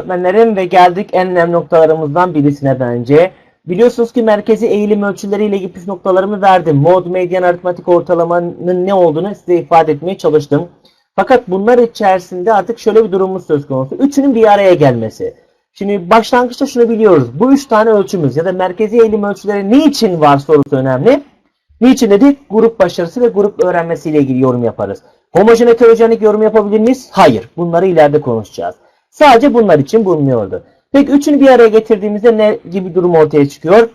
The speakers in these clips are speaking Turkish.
öğretmenlerim ve geldik en önemli noktalarımızdan birisine bence. Biliyorsunuz ki merkezi eğilim ölçüleriyle ilgili püf noktalarımı verdim. Mod, medyan, aritmetik ortalamanın ne olduğunu size ifade etmeye çalıştım. Fakat bunlar içerisinde artık şöyle bir durumumuz söz konusu. Üçünün bir araya gelmesi. Şimdi başlangıçta şunu biliyoruz. Bu üç tane ölçümüz ya da merkezi eğilim ölçüleri niçin var sorusu önemli. Niçin dedik? Grup başarısı ve grup öğrenmesiyle ilgili yorum yaparız. Homojen heterojenik yorum yapabilir miyiz? Hayır. Bunları ileride konuşacağız. Sadece bunlar için bulunuyordu. Peki üçünü bir araya getirdiğimizde ne gibi durum ortaya çıkıyor?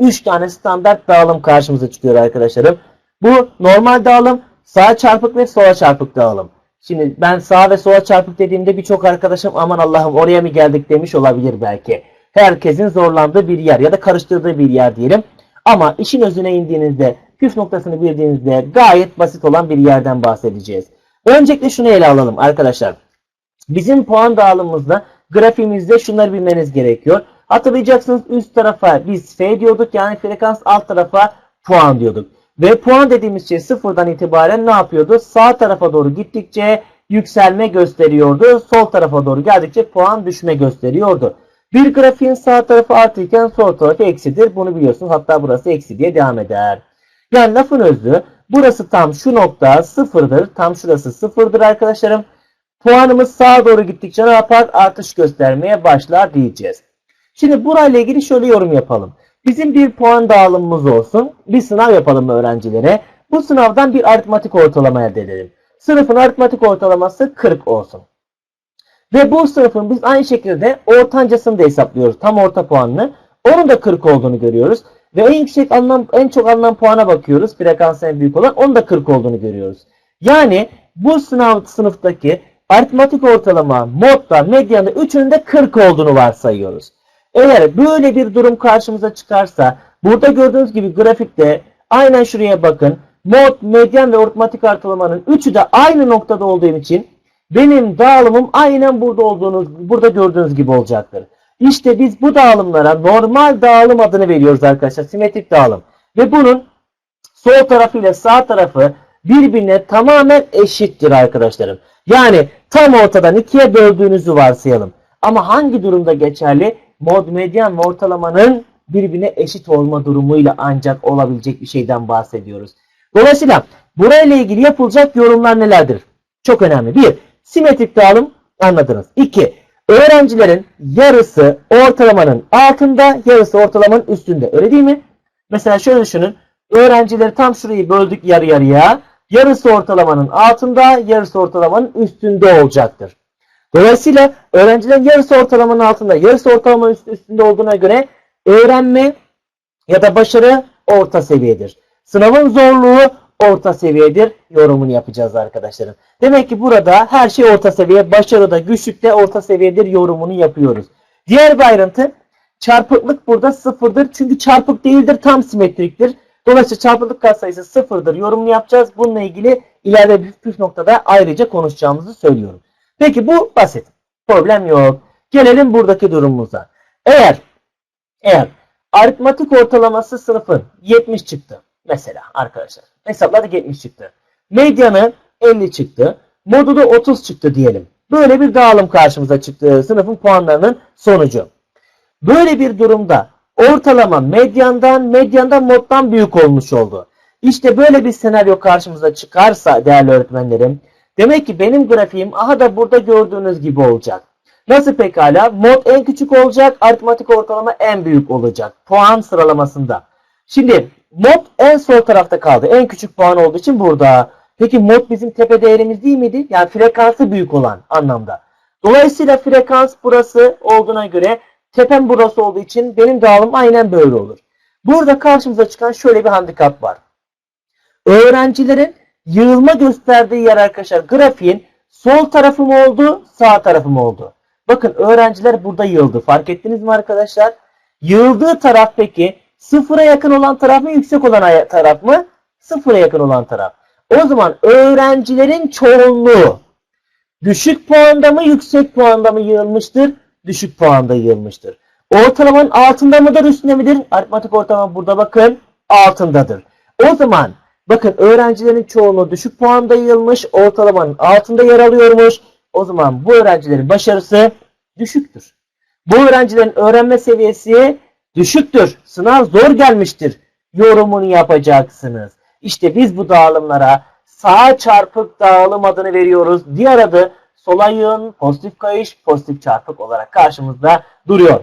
Üç tane standart dağılım karşımıza çıkıyor arkadaşlarım. Bu normal dağılım, sağ çarpık ve sola çarpık dağılım. Şimdi ben sağ ve sola çarpık dediğimde birçok arkadaşım aman Allah'ım oraya mı geldik demiş olabilir belki. Herkesin zorlandığı bir yer ya da karıştırdığı bir yer diyelim. Ama işin özüne indiğinizde, püf noktasını bildiğinizde gayet basit olan bir yerden bahsedeceğiz. Öncelikle şunu ele alalım arkadaşlar. Bizim puan dağılımımızda grafiğimizde şunları bilmeniz gerekiyor. Hatırlayacaksınız üst tarafa biz F diyorduk yani frekans alt tarafa puan diyorduk. Ve puan dediğimiz şey sıfırdan itibaren ne yapıyordu? Sağ tarafa doğru gittikçe yükselme gösteriyordu. Sol tarafa doğru geldikçe puan düşme gösteriyordu. Bir grafiğin sağ tarafı artıyken sol tarafı eksidir. Bunu biliyorsunuz. Hatta burası eksi diye devam eder. Yani lafın özü burası tam şu nokta sıfırdır. Tam şurası sıfırdır arkadaşlarım. Puanımız sağa doğru gittikçe ne yapar? Artış göstermeye başlar diyeceğiz. Şimdi burayla ilgili şöyle yorum yapalım. Bizim bir puan dağılımımız olsun. Bir sınav yapalım öğrencilere. Bu sınavdan bir aritmatik ortalama elde edelim. Sınıfın aritmatik ortalaması 40 olsun. Ve bu sınıfın biz aynı şekilde ortancasını da hesaplıyoruz. Tam orta puanını. Onun da 40 olduğunu görüyoruz. Ve en yüksek anlam, en çok anlam puana bakıyoruz. Frekans en büyük olan. Onun da 40 olduğunu görüyoruz. Yani bu sınav sınıftaki aritmatik ortalama, modda, medyanda üçünün de 40 olduğunu varsayıyoruz. Eğer böyle bir durum karşımıza çıkarsa burada gördüğünüz gibi grafikte aynen şuraya bakın. Mod, medyan ve aritmatik ortalamanın üçü de aynı noktada olduğu için benim dağılımım aynen burada olduğunuz, burada gördüğünüz gibi olacaktır. İşte biz bu dağılımlara normal dağılım adını veriyoruz arkadaşlar. Simetrik dağılım. Ve bunun sol tarafı ile sağ tarafı birbirine tamamen eşittir arkadaşlarım. Yani tam ortadan ikiye böldüğünüzü varsayalım. Ama hangi durumda geçerli? Mod, medyan ve ortalamanın birbirine eşit olma durumuyla ancak olabilecek bir şeyden bahsediyoruz. Dolayısıyla burayla ilgili yapılacak yorumlar nelerdir? Çok önemli. Bir, simetrik dağılım anladınız. İki, öğrencilerin yarısı ortalamanın altında, yarısı ortalamanın üstünde. Öyle değil mi? Mesela şöyle düşünün. Öğrencileri tam şurayı böldük yarı yarıya. Yarısı ortalamanın altında, yarısı ortalamanın üstünde olacaktır. Dolayısıyla öğrencilerin yarısı ortalamanın altında, yarısı ortalamanın üstünde olduğuna göre öğrenme ya da başarı orta seviyedir. Sınavın zorluğu orta seviyedir yorumunu yapacağız arkadaşlarım. Demek ki burada her şey orta seviye, başarıda, güçlükte orta seviyedir yorumunu yapıyoruz. Diğer bir ayrıntı çarpıklık burada sıfırdır. Çünkü çarpık değildir, tam simetriktir. Dolayısıyla çarpıklık katsayısı sıfırdır yorumunu yapacağız. Bununla ilgili ileride bir püf noktada ayrıca konuşacağımızı söylüyorum. Peki bu basit. Problem yok. Gelelim buradaki durumumuza. Eğer eğer aritmatik ortalaması sınıfın 70 çıktı. Mesela arkadaşlar. Hesapladık 70 çıktı. Medyanı 50 çıktı. Modu da 30 çıktı diyelim. Böyle bir dağılım karşımıza çıktı. Sınıfın puanlarının sonucu. Böyle bir durumda ortalama medyandan, medyandan moddan büyük olmuş oldu. İşte böyle bir senaryo karşımıza çıkarsa değerli öğretmenlerim, demek ki benim grafiğim aha da burada gördüğünüz gibi olacak. Nasıl pekala? Mod en küçük olacak, aritmatik ortalama en büyük olacak. Puan sıralamasında. Şimdi mod en sol tarafta kaldı. En küçük puan olduğu için burada. Peki mod bizim tepe değerimiz değil miydi? Yani frekansı büyük olan anlamda. Dolayısıyla frekans burası olduğuna göre tepem burası olduğu için benim dağılım aynen böyle olur. Burada karşımıza çıkan şöyle bir handikap var. Öğrencilerin yığılma gösterdiği yer arkadaşlar grafiğin sol tarafı mı oldu, sağ tarafı mı oldu? Bakın öğrenciler burada yığıldı. Fark ettiniz mi arkadaşlar? Yığıldığı taraf peki sıfıra yakın olan taraf mı, yüksek olan taraf mı? Sıfıra yakın olan taraf. O zaman öğrencilerin çoğunluğu düşük puanda mı, yüksek puanda mı yığılmıştır? Düşük puanda yığılmıştır. Ortalamanın altında mıdır, üstünde midir? Aritmatik ortalama burada bakın altındadır. O zaman bakın öğrencilerin çoğunluğu düşük puanda yığılmış, ortalamanın altında yer alıyormuş. O zaman bu öğrencilerin başarısı düşüktür. Bu öğrencilerin öğrenme seviyesi düşüktür. Sınav zor gelmiştir. Yorumunu yapacaksınız. İşte biz bu dağılımlara sağ çarpık dağılım adını veriyoruz. Diğer adı sola yığın, pozitif kayış, pozitif çarpık olarak karşımızda duruyor.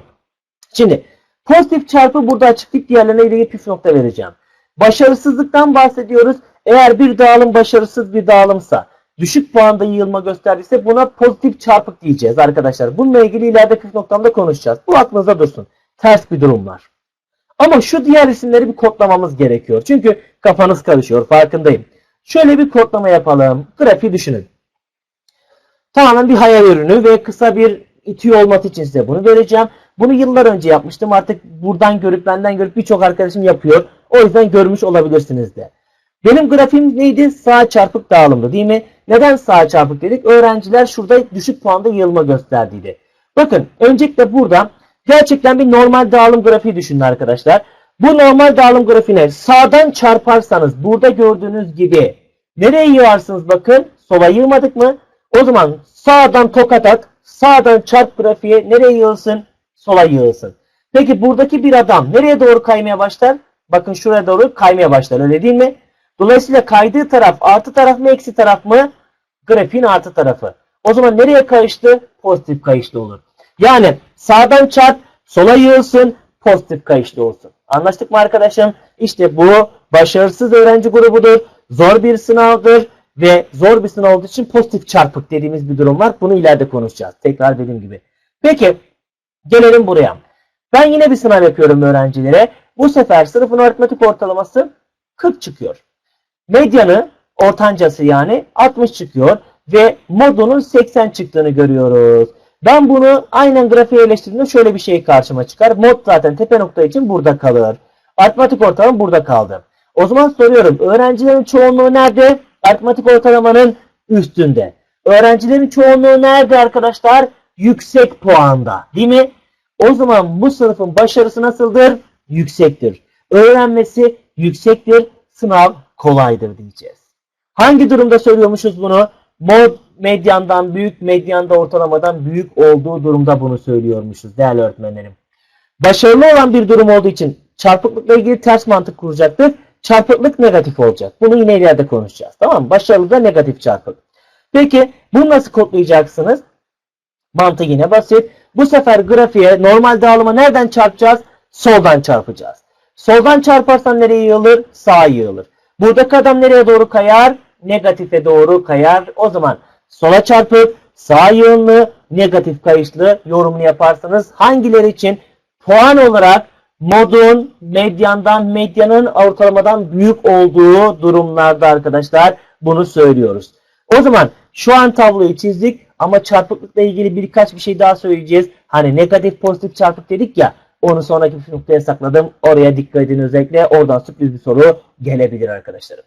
Şimdi pozitif çarpı burada açıklık diğerlerine ilgili püf nokta vereceğim. Başarısızlıktan bahsediyoruz. Eğer bir dağılım başarısız bir dağılımsa, düşük puanda yığılma gösterdiyse buna pozitif çarpık diyeceğiz arkadaşlar. Bununla ilgili ileride püf noktamda konuşacağız. Bu aklınızda dursun. Ters bir durum var. Ama şu diğer isimleri bir kodlamamız gerekiyor. Çünkü kafanız karışıyor farkındayım. Şöyle bir kodlama yapalım. Grafiği düşünün. Tamamen bir hayal ürünü ve kısa bir tüy olması için size bunu vereceğim. Bunu yıllar önce yapmıştım. Artık buradan görüp benden görüp birçok arkadaşım yapıyor. O yüzden görmüş olabilirsiniz de. Benim grafiğim neydi? Sağ çarpık dağılımdı değil mi? Neden sağ çarpık dedik? Öğrenciler şurada düşük puanda yığılma gösterdiydi. Bakın öncelikle burada gerçekten bir normal dağılım grafiği düşünün arkadaşlar. Bu normal dağılım grafiğine sağdan çarparsanız burada gördüğünüz gibi nereye yığarsınız bakın? Sola yığmadık mı? O zaman sağdan tokat at, sağdan çarp grafiğe nereye yığılsın? Sola yığılsın. Peki buradaki bir adam nereye doğru kaymaya başlar? Bakın şuraya doğru kaymaya başlar öyle değil mi? Dolayısıyla kaydığı taraf artı taraf mı eksi taraf mı? Grafiğin artı tarafı. O zaman nereye kayıştı? Pozitif kayışlı olur. Yani sağdan çarp, sola yığılsın, pozitif kayışlı olsun. Anlaştık mı arkadaşım? İşte bu başarısız öğrenci grubudur. Zor bir sınavdır ve zor bir sınav olduğu için pozitif çarpık dediğimiz bir durum var. Bunu ileride konuşacağız. Tekrar dediğim gibi. Peki gelelim buraya. Ben yine bir sınav yapıyorum öğrencilere. Bu sefer sınıfın aritmetik ortalaması 40 çıkıyor. Medyanı ortancası yani 60 çıkıyor ve modunun 80 çıktığını görüyoruz. Ben bunu aynen grafiğe yerleştirdiğimde şöyle bir şey karşıma çıkar. Mod zaten tepe nokta için burada kalır. Aritmetik ortalama burada kaldı. O zaman soruyorum. Öğrencilerin çoğunluğu nerede? Aritmetik ortalamanın üstünde. Öğrencilerin çoğunluğu nerede arkadaşlar? Yüksek puanda. Değil mi? O zaman bu sınıfın başarısı nasıldır? Yüksektir. Öğrenmesi yüksektir. Sınav kolaydır diyeceğiz. Hangi durumda söylüyormuşuz bunu? Mod medyandan büyük, medyanda ortalamadan büyük olduğu durumda bunu söylüyormuşuz değerli öğretmenlerim. Başarılı olan bir durum olduğu için çarpıklıkla ilgili ters mantık kuracaktır. Çarpıklık negatif olacak. Bunu yine ileride konuşacağız. Tamam mı? Başarılı da negatif çarpık. Peki bunu nasıl kodlayacaksınız? Mantığı yine basit. Bu sefer grafiğe normal dağılıma nereden çarpacağız? Soldan çarpacağız. Soldan çarparsan nereye yığılır? Sağa yığılır. Buradaki adam nereye doğru kayar? Negatife doğru kayar. O zaman sola çarpıp sağ yığınlı, negatif kayışlı yorumunu yaparsanız hangileri için puan olarak modun medyandan medyanın ortalamadan büyük olduğu durumlarda arkadaşlar bunu söylüyoruz. O zaman şu an tabloyu çizdik ama çarpıklıkla ilgili birkaç bir şey daha söyleyeceğiz. Hani negatif pozitif çarpık dedik ya onu sonraki noktaya sakladım. Oraya dikkat edin özellikle. Oradan sürpriz bir soru gelebilir arkadaşlarım.